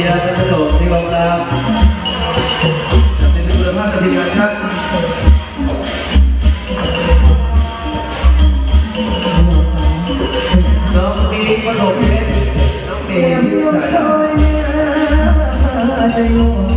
ชียร์ท่านผู้ชมที่กองรามจะเป็นคุณภาพกับทีมงานครับน้องมีขนมเพชรน้องเมย์พิสาย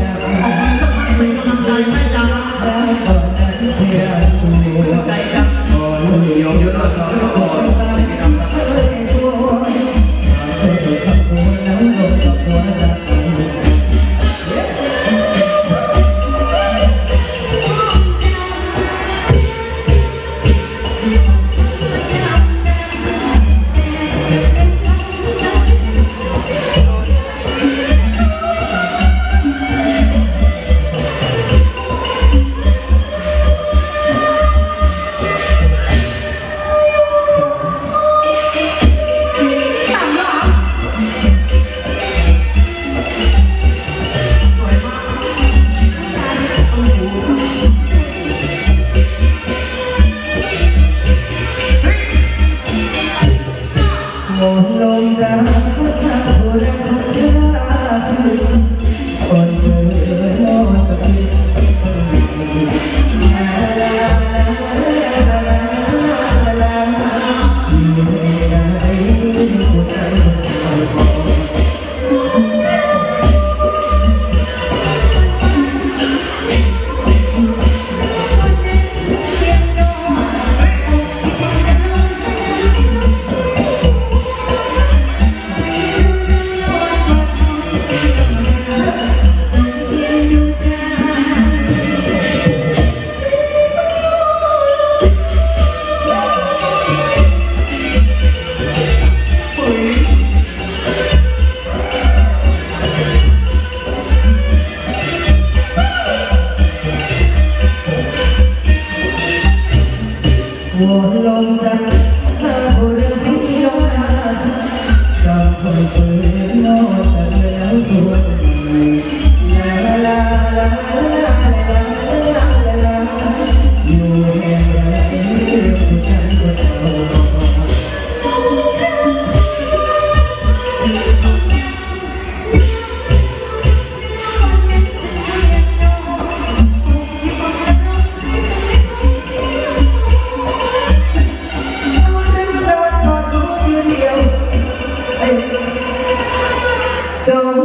Senhor. จง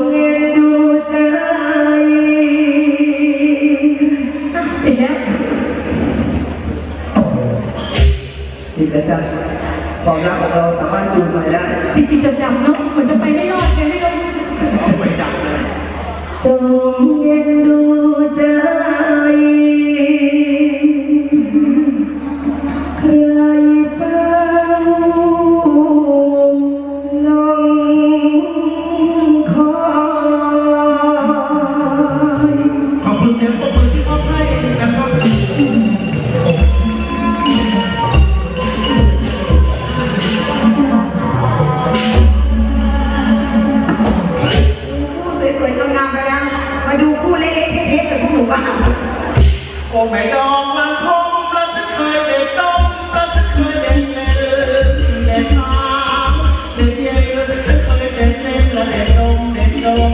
ม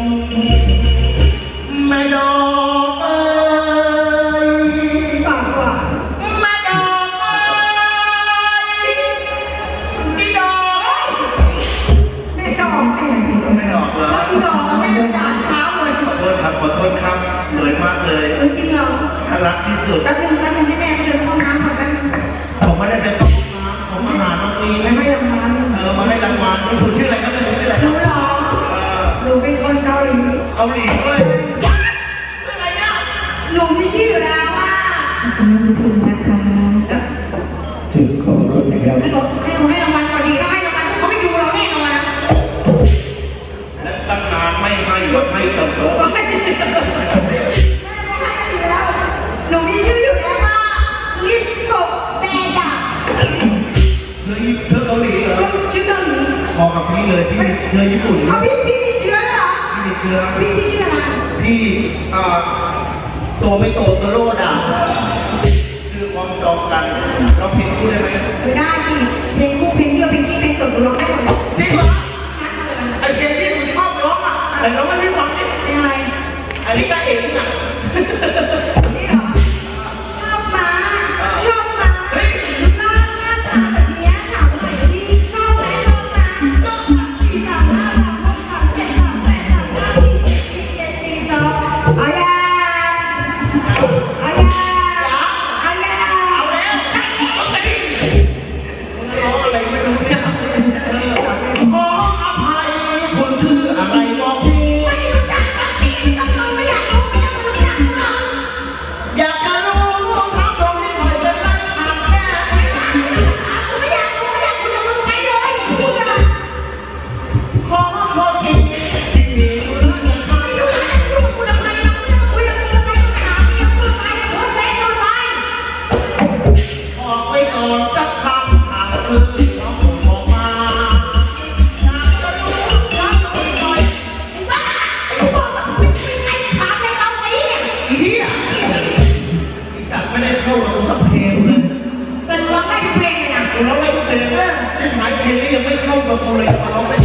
แม่ดอกเอ้ยปากกว่าแม่ดอกเอ้ยอีดอกแม่ดอกเนี่ยไม่ดอกเหรอแล้วอีดอกแม่ด่าเช้าเลยขอโทษครับขอโทษครับสวยมากเลยเออจริงเหรอน่ารักที่สุดแป๊บนึงแป๊บนึงให้แม่ไปเดินเข้าห้องน้ำก่อนแป๊บนึงผมไม่ได้เป็นต้องน้ำผมมาหาน้องนีไม่ไม่รำคาญเออมาให้รางวัลคุณชื่ออะไรครับคุณชื่ออะไรคหรับ หรอหนูเป็นคนเกาหลีเกาหลีด้วย ชื่ออะไรเนี่ยหนูมีชื่ออยู่แล้วว่าขอบคุณนะ อะไรพี่อ่าโตไม่โตโซโล่ด่าคือความจองกันเราผิดคู่ได้ไหมไม่ได้สิเพลงคู่เพลงเดียวเพลงที่เพลงตกร้องได้หมดเลยจริงเหรอไอเพลงที่หนูชอบร้องอะแต่เราไม่ ได้ฟังที่กับกูเลยมาร้องเป็น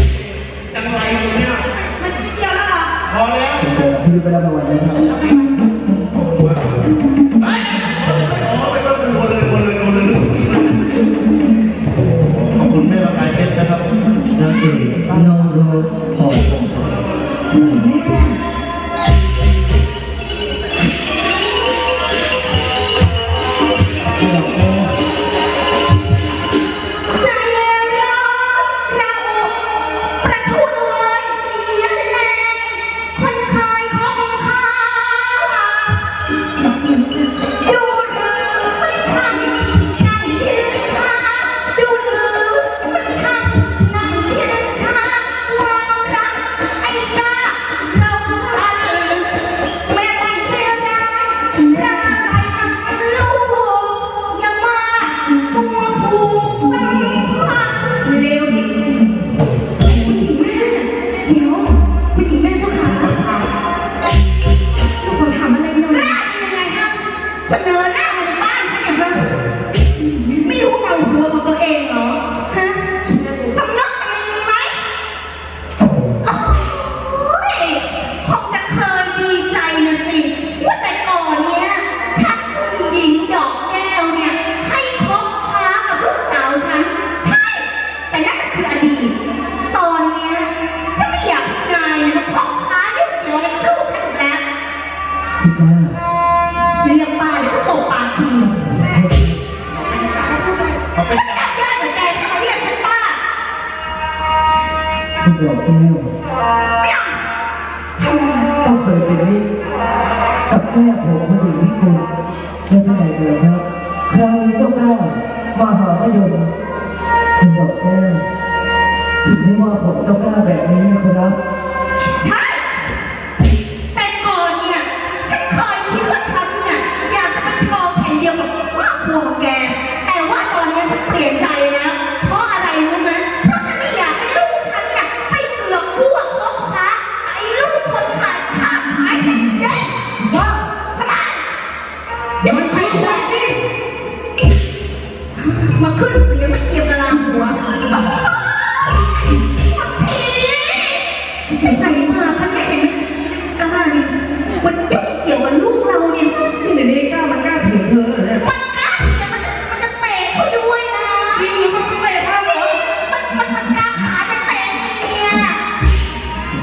จังไรกูเนี่ยมันนิดเดียวแล้วเหรอพอแล้วพี่ไปรับรางวัลนะครับเฮ้ยอ๋อไปก็เป็นวนเลยวนเลยวนเลยขอบคุณแม่ประกายเพชรนะครับนางเอกน้องโรพอ ดอกแก้วต้องเคยเป็นมิตรกับแม่ผมพอดีที่คุณและที่ไหนเลยครับคราวนี้เจ้าก้าวมาหาพยนต์คุณดอกแก้วถึงได้ว่าผมเจ้าก้าวแบบนี้นะครับ เดี๋ยวมันใครเลือกสิมาขึ้นเสียงไม่เกี่ยวกับลาหัวผีไปไหนมาคะแกเห็นไหมกล้านี่มันยุ่งเกี่ยวกับลูกเราเนี่ยนี่เดี๋ยวนี้ก้าวมันกล้าเถียงเธอเหรอเนี่ยมันกล้าแต่มันจะมันจะเตะเขาด้วยนะจริงมันเตะเขาเหรอมันมันมันกล้าขาจะเตะเนี่ย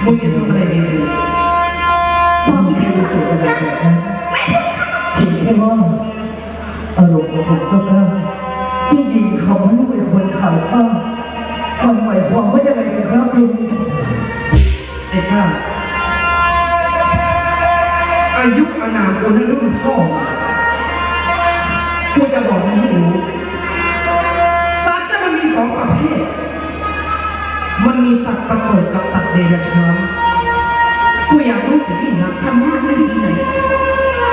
มึงจะทำอะไอายุอานามกูนั่นรุ่นพ่อกูจะบอกมึงให้รู้สัตว์น่ะมันมีสองประเภท มันมีสัตว์ประเสริฐกับสัตว์เดรัจฉานกูอยากรู้ถึงที่นักทำหน้าไม่ดีไหน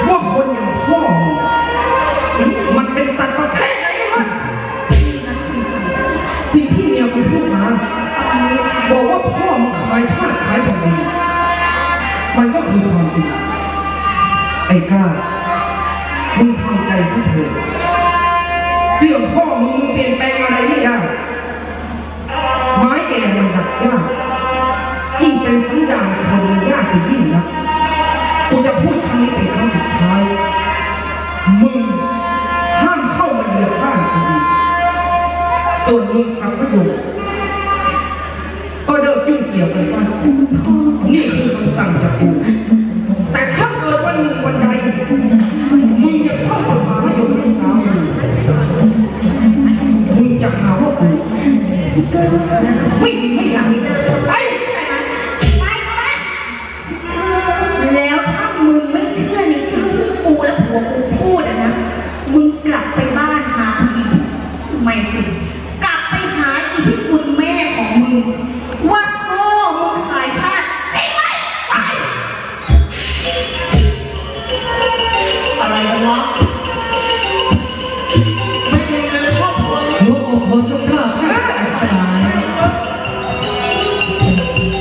ว่าคนอย่างพ่อมันเป็นสัตว์ประเภทไหนกันวะสิ่งที่เมียกูพูดมาบอกว่าพ่อมึงขายชาติขายแผ่นดินมันก็คือความจริง อ้ก้ามึงทำใจซะเถอะเรื่องพ่อมึงมึงเปลี่ยนแปลงอะไรไม่ได้ไม้แก่มันดักยาก point